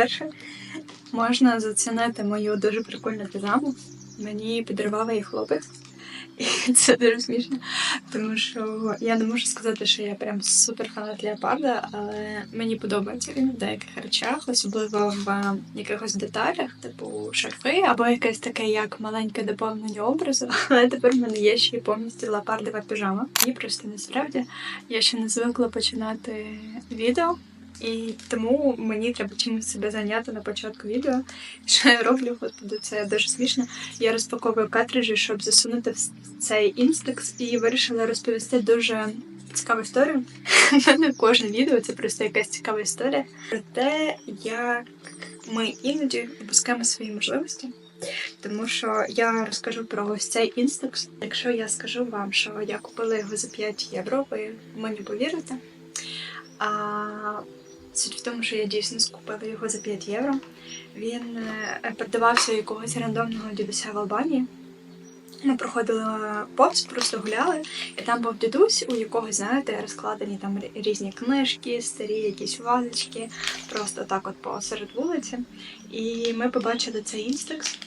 Перше, можна зацінити мою дуже прикольну піжаму. Мені подарував її хлопець. І це дуже смішно, тому що я не можу сказати, що я прям супер фанат леопарда, але мені подобається він в деяких речах, особливо в е, якихось деталях, типу шарфи, або якесь таке, як маленьке доповнення образу. Але тепер в мене є ще й повністю леопардова піжама. І просто насправді я ще не звикла починати відео. І тому мені треба чимось себе зайняти на початку відео. Що я роблю, господи, це дуже смішно. Я розпаковую картриджі, щоб засунути в цей інстекс, і вирішила розповісти дуже цікаву історію. У мене кожне відео це просто якась цікава історія про те, як ми іноді опускаємо свої можливості. Тому що я розкажу про ось цей інстекс. Якщо я скажу вам, що я купила його за 5 євро, ви мені повірите. А Суть в тому, що я дійсно скупила його за 5 євро. Він е, продавався якогось рандомного дідуся в Албанії. Ми проходили повз, просто гуляли, і там був дідусь, у якого, знаєте, розкладені там різні книжки, старі якісь вазочки, просто так от посеред вулиці. І ми побачили цей інстекс.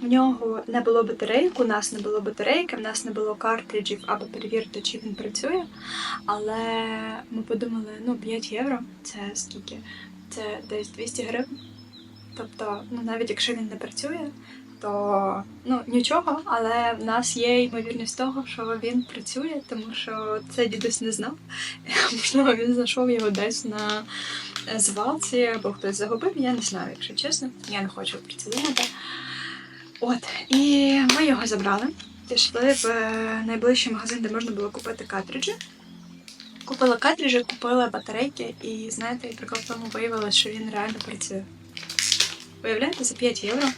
В нього не було батарейок, у нас не було батарейки, в нас не було картриджів, аби перевірити, чи він працює. Але ми подумали, ну 5 євро це скільки? Це десь 200 гривень. Тобто, ну навіть якщо він не працює, то ну нічого, але в нас є ймовірність того, що він працює, тому що це дідусь не знав. Можливо, він знайшов його десь на звалці або хтось загубив. Я не знаю, якщо чесно. Я не хочу про це думати. От, і ми його забрали. Пішли в е, найближчий магазин, де можна було купити картриджі. Купила картриджі, купила батарейки, і знаєте, і прикол в тому виявилося, що він реально працює. Виявляєте, за 5 євро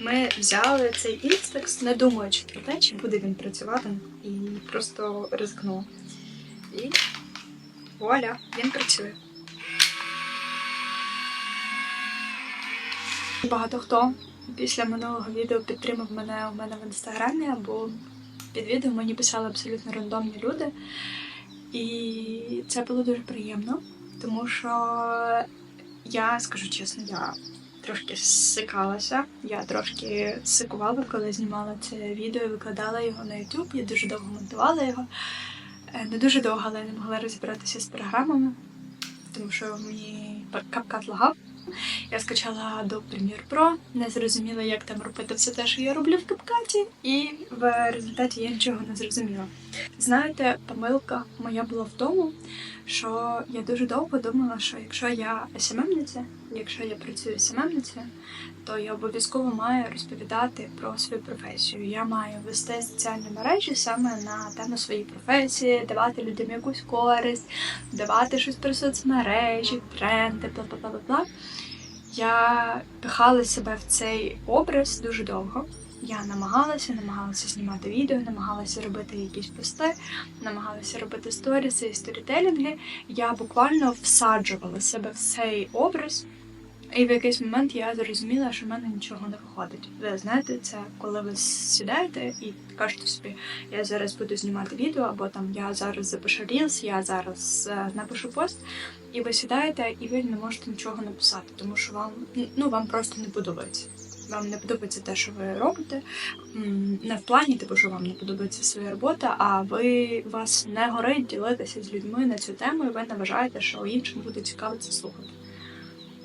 ми взяли цей інстекс, не думаючи про те, чи буде він працювати, і просто ризикнули. І вуаля, він працює. Багато хто після минулого відео підтримав мене у мене в інстаграмі, або під відео мені писали абсолютно рандомні люди. І це було дуже приємно, тому що я скажу чесно, я трошки сикалася. Я трошки сикувала, коли знімала це відео і викладала його на YouTube. Я дуже довго монтувала його. Е, Не дуже довго, але не могла розібратися з програмами, тому що мені капкат лагав. Я скачала до Premiere Pro, не зрозуміла, як там робити все те, що я роблю в капкаті, і в результаті я нічого не зрозуміла. Знаєте, помилка моя була в тому, що я дуже довго думала, що якщо я СММниця, якщо я працюю СММницею, то я обов'язково маю розповідати про свою професію. Я маю вести соціальні мережі саме на тему своєї професії, давати людям якусь користь, давати щось про соцмережі, тренди, бла бла бла бла бла. Я пихала себе в цей образ дуже довго. Я намагалася, намагалася знімати відео, намагалася робити якісь пости, намагалася робити сторіси і сторітелінги. Я буквально всаджувала себе в цей образ, і в якийсь момент я зрозуміла, що в мене нічого не виходить. Ви знаєте, це коли ви сідаєте і кажете собі, я зараз буду знімати відео, або там я зараз запишу рілс, я зараз е, напишу пост. І ви сідаєте, і ви не можете нічого написати, тому що вам ну вам просто не подобається. Вам не подобається те, що ви робите. Не в плані, типу, що вам не подобається своя робота, а ви вас не горить ділитися з людьми на цю тему, і ви не вважаєте, що іншим буде цікаво це слухати.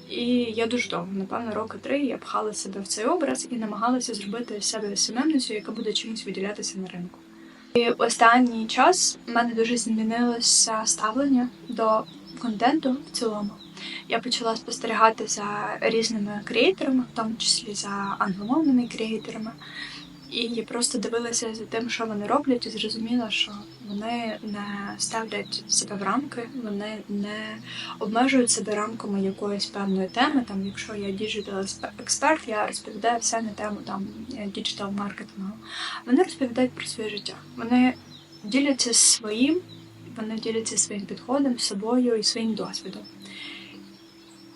І я дуже довго, напевно, роки три я пхала себе в цей образ і намагалася зробити себе СММницю, яка буде чимось виділятися на ринку. І останній час в мене дуже змінилося ставлення до контенту в цілому. Я почала спостерігати за різними креаторами, в тому числі за англомовними креаторами. І просто дивилася за тим, що вони роблять, і зрозуміла, що вони не ставлять себе в рамки, вони не обмежують себе рамками якоїсь певної теми. Там, якщо я діджитал експерт, я розповідаю все на тему там діджитал маркетингу. Вони розповідають про своє життя. Вони діляться своїм, вони діляться своїм підходом, собою і своїм досвідом.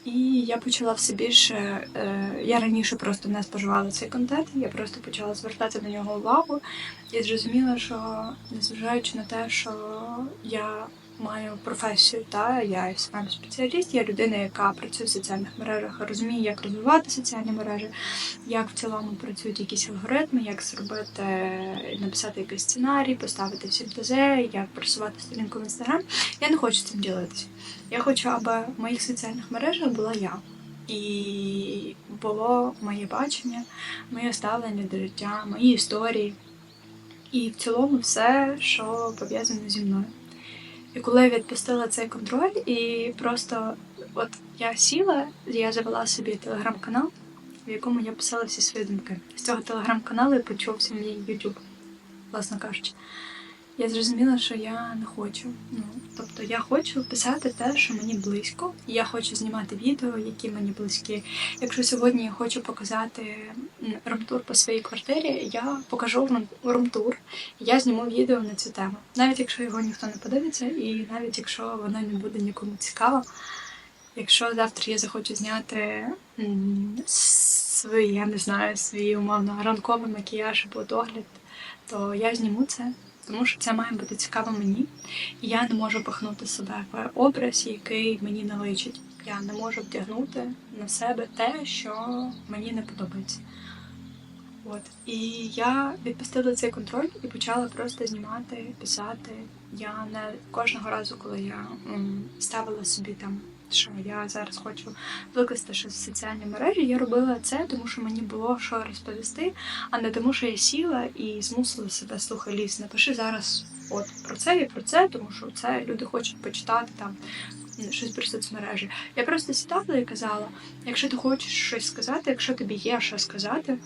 І я почала все більше. Е, я раніше просто не споживала цей контент, я просто почала звертати на нього увагу і зрозуміла, що незважаючи на те, що я маю професію, та я smm спеціаліст, я людина, яка працює в соціальних мережах, розуміє, як розвивати соціальні мережі, як в цілому працюють якісь алгоритми, як зробити, написати якийсь сценарій, поставити всім ТЗ, як просувати сторінку в інстаграм. Я не хочу цим ділитися. Я хочу, аби в моїх соціальних мережах була я. І було моє бачення, моє ставлення до життя, мої історії. І в цілому все, що пов'язано зі мною. І коли я відпустила цей контроль, і просто от я сіла, я завела собі телеграм-канал, в якому я писала всі свої думки. З цього телеграм-каналу почувся мій YouTube, власне кажучи. Я зрозуміла, що я не хочу. Ну, тобто я хочу писати те, що мені близько. І я хочу знімати відео, які мені близькі. Якщо сьогодні я хочу показати румтур по своїй квартирі, я покажу рум- румтур, я зніму відео на цю тему. Навіть якщо його ніхто не подивиться, і навіть якщо воно не буде нікому цікаво. Якщо завтра я захочу зняти свій, я не знаю, свій умовно ранковий макіяж або догляд, то я зніму це, тому що це має бути цікаво мені. Я не можу пихнути себе в образ, який мені не личить. Я не можу вдягнути на себе те, що мені не подобається. От. І я відпустила цей контроль і почала просто знімати, писати. Я не кожного разу, коли я ставила собі там, що я зараз хочу викласти щось в соціальні мережі, я робила це, тому що мені було що розповісти, а не тому, що я сіла і змусила себе слухай ліс, напиши зараз от про це і про це, тому що це люди хочуть почитати там щось про соцмережі. Я просто сідала і казала: якщо ти хочеш щось сказати, якщо тобі є що сказати,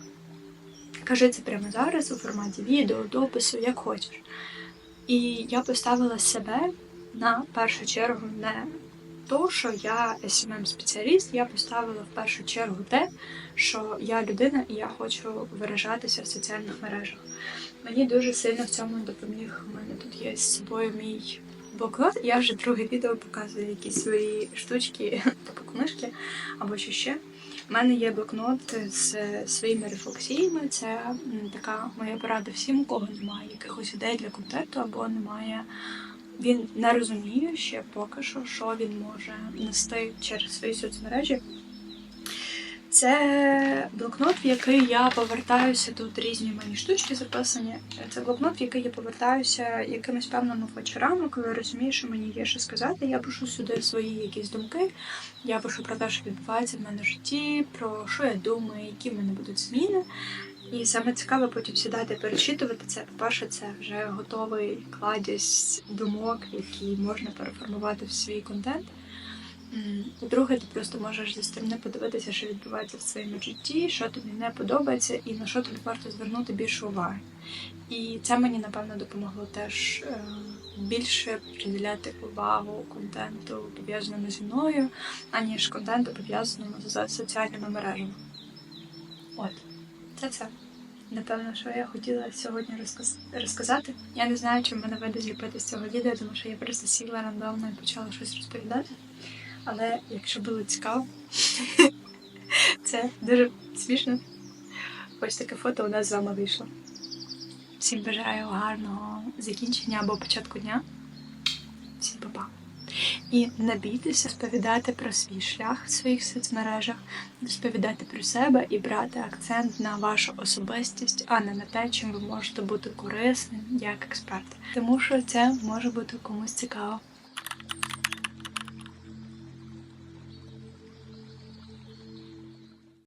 кажи це прямо зараз у форматі відео, допису, як хочеш. І я поставила себе на першу чергу не то, що я smm спеціаліст я поставила в першу чергу те, що я людина і я хочу виражатися в соціальних мережах. Мені дуже сильно в цьому допоміг. У мене тут є з собою мій блокнот. Я вже друге відео показую якісь свої штучки, типу книжки або що ще. У мене є блокнот з своїми рефлексіями. Це така моя порада всім, у кого немає якихось ідей для контенту або немає. Він не розуміє ще поки що, що він може нести через свої соцмережі. Це блокнот, в який я повертаюся. Тут різні мої штучки записані. Це блокнот, в який я повертаюся якимись певними вечорами, коли розумію, що мені є що сказати. Я пишу сюди свої якісь думки. Я пишу про те, що відбувається в мене в житті, про що я думаю, які в мене будуть зміни. І саме цікаве потім сідати перечитувати це. По-перше, це вже готовий кладязь думок, які можна переформувати в свій контент. По-друге, ти просто можеш зі сторони подивитися, що відбувається в своєму житті, що тобі не подобається, і на що тобі варто звернути більше уваги. І це мені напевно допомогло теж е, більше приділяти увагу контенту, пов'язаному зі мною, аніж контенту, пов'язаному з соціальними мережами. От, це це. Напевно, що я хотіла сьогодні розказ... розказати. Я не знаю, чи мене вийде зліпити з цього відео, тому що я просто сіла рандомно і почала щось розповідати. Але якщо було цікаво, це дуже смішно. Ось таке фото у нас з вами вийшло. Всім бажаю гарного закінчення або початку дня. І не бійтеся розповідати про свій шлях в своїх соцмережах, розповідати про себе і брати акцент на вашу особистість, а не на те, чим ви можете бути корисним як експерт. Тому що це може бути комусь цікаво.